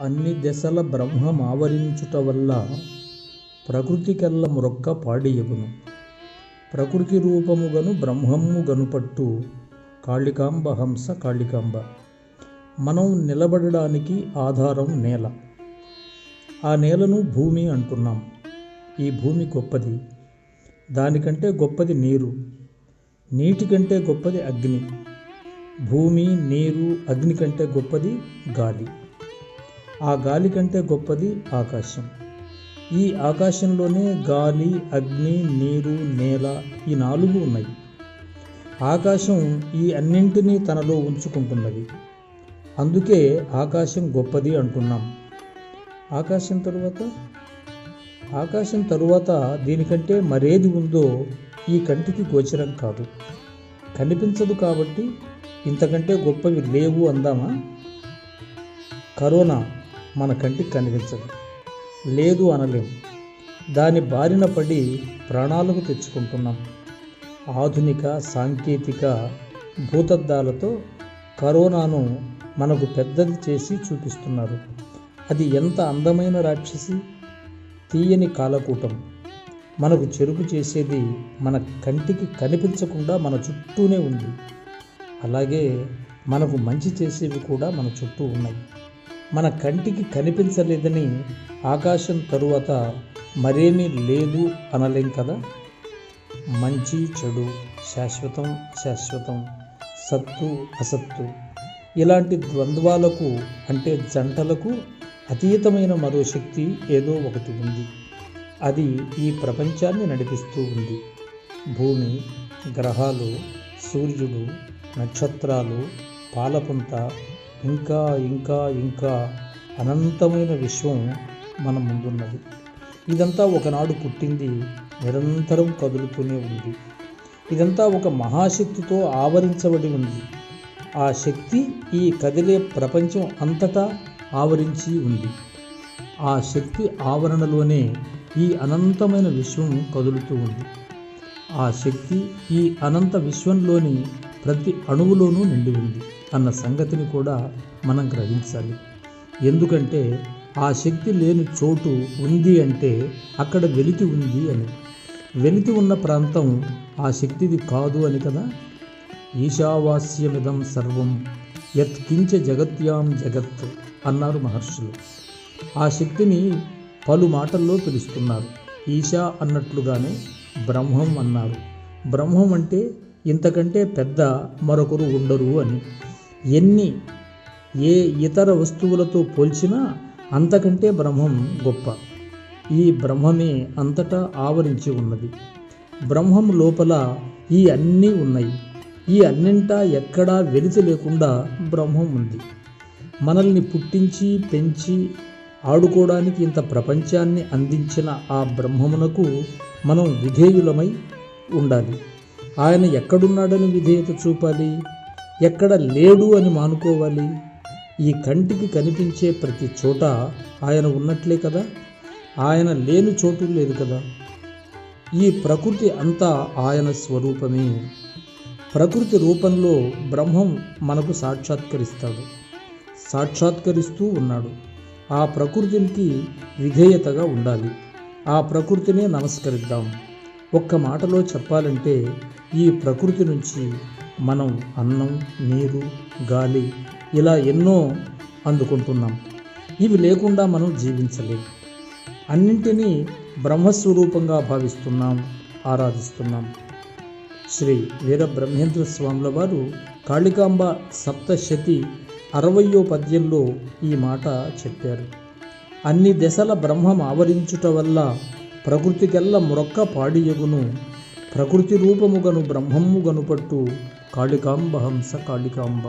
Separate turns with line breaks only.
అన్ని దశల బ్రహ్మం ఆవరించుట వల్ల ప్రకృతికెల్ల మొరొక్క పాడియగును. ప్రకృతి రూపముగను బ్రహ్మము గనుపట్టు కాళికాంబ హంస కాళికాంబ. మనం నిలబడడానికి ఆధారం నేల. ఆ నేలను భూమి అంటున్నాం. ఈ భూమి గొప్పది. దానికంటే గొప్పది నీరు. నీటి కంటే గొప్పది అగ్ని. భూమి నీరు అగ్ని కంటే గొప్పది గాలి. ఆ గాలి కంటే గొప్పది ఆకాశం. ఈ ఆకాశంలోనే గాలి అగ్ని నీరు నేల ఈ నాలుగు ఉన్నాయి. ఆకాశం ఈ అన్నింటినీ తనలో ఉంచుకుంటున్నది. అందుకే ఆకాశం గొప్పది అంటున్నాం. ఆకాశం తరువాత? ఆకాశం తరువాత దీనికంటే మరేది ఉందో ఈ కంటికి గోచరం కాదు. కనిపించదు కాబట్టి ఇంతకంటే గొప్పవి లేవు అందామా? కరోనా మన కంటికి కనిపించదు. లేదు అనలేము. దాని బారిన పడి ప్రాణాలకు తెచ్చుకుంటున్నాం. ఆధునిక సాంకేతిక భూతద్దాలతో కరోనాను మనకు పెద్దది చేసి చూపిస్తున్నారు. అది ఎంత అందమైన రాక్షసి? తీయని కాలకూటం. మనకు చెరుపు చేసేది మన కంటికి కనిపించకుండా మన చుట్టూనే ఉంది. అలాగే మనకు మంచి చేసేవి కూడా మన చుట్టూ ఉన్నాయి. మన కంటికి కనిపించలేదని ఆకాశం తరువాత మరేమీ లేదు అనలేం కదా? మంచి చెడు శాశ్వతం శాశ్వతం సత్తు అసత్తు. ఇలాంటి ద్వంద్వాలకు అంటే జంటలకు అతీతమైన మరో శక్తి ఏదో ఒకటి ఉంది. అది ఈ ప్రపంచాన్ని నడిపిస్తూ ఉంది. భూమి గ్రహాలు సూర్యుడు నక్షత్రాలు పాలపుంత ఇంకా ఇంకా ఇంకా అనంతమైన విశ్వం మన ముందున్నది. ఇదంతా ఒకనాడు పుట్టింది నిరంతరం కదులుతూనే ఉంది. ఇదంతా ఒక మహాశక్తితో ఆవరించబడి ఉంది. ఆ శక్తి ఈ కదిలే ప్రపంచం అంతటా ఆవరించి ఉంది. ఆ శక్తి ఆవరణలోనే ఈ అనంతమైన విశ్వం కదులుతూ ఉంది. ఆ శక్తి ఈ అనంత విశ్వంలోని ప్రతి అణువులోనూ నిండి ఉంది. అన్న సంగతిని కూడా మనం గ్రహించాలి. ఎందుకంటే ఆ శక్తి లేని చోటు ఉంది అంటే అక్కడ వెలితి ఉంది అని. వెలితి ఉన్న ప్రాంతం ఆ శక్తిది కాదు అని కదా? ఈశావాస్యమిదం సర్వం యత్కించ జగత్యాం జగత్ అన్నారు మహర్షులు. ఆ శక్తిని పలు మాటల్లో పిలుస్తున్నారు. ఈశా అన్నట్లుగానే బ్రహ్మం అన్నారు. బ్రహ్మం అంటే ఇంతకంటే పెద్ద మరొకరు ఉండరు అని. ఎన్ని ఏ ఇతర వస్తువులతో పోల్చినా అంతకంటే బ్రహ్మం గొప్ప. ఈ బ్రహ్మమే అంతటా ఆవరించి ఉన్నది. బ్రహ్మం లోపల ఈ అన్నీ ఉన్నాయి. ఈ అన్నింటా ఎక్కడా వెలితి లేకుండా బ్రహ్మం ఉంది. మనల్ని పుట్టించి పెంచి ఆడుకోవడానికి ఇంత ప్రపంచాన్ని అందించిన ఆ బ్రహ్మమునకు మనం విధేయులమై ఉండాలి. ఆయన ఎక్కడున్నాడని విధేయత చూపాలి? ఎక్కడ లేడు అని మానుకోవాలి. ఈ కంటికి కనిపించే ప్రతి చోట ఆయన ఉన్నట్లే కదా? ఆయన లేని చోటు లేదు కదా? ఈ ప్రకృతి అంతా ఆయన స్వరూపమే. ప్రకృతి రూపంలో బ్రహ్మం మనకు సాక్షాత్కరిస్తాడు. సాక్షాత్కరిస్తూ ఉన్నాడు. ఆ ప్రకృతికి విధేయతగా ఉండాలి. ఆ ప్రకృతినే నమస్కరిద్దాం. ఒక్క మాటలో చెప్పాలంటే ఈ ప్రకృతి నుంచి మనం అన్నం నీరు గాలి ఇలా ఎన్నో అందుకుంటున్నాం. ఇవి లేకుండా మనం జీవించలేం. అన్నింటినీ బ్రహ్మస్వరూపంగా భావిస్తున్నాం ఆరాధిస్తున్నాం. శ్రీ వీర బ్రహ్మేంద్ర స్వాముల వారు కాళికాంబ సప్తశతి అరవయో పద్యంలో ఈ మాట చెప్పారు. అన్ని దశల బ్రహ్మం ఆవరించుట వల్ల ప్రకృతికెల్ల మొరొక్క పాడియగును ప్రకృతి రూపముగను బ్రహ్మము గనుపట్టు కాళికాంబ హంస కాళికాంబ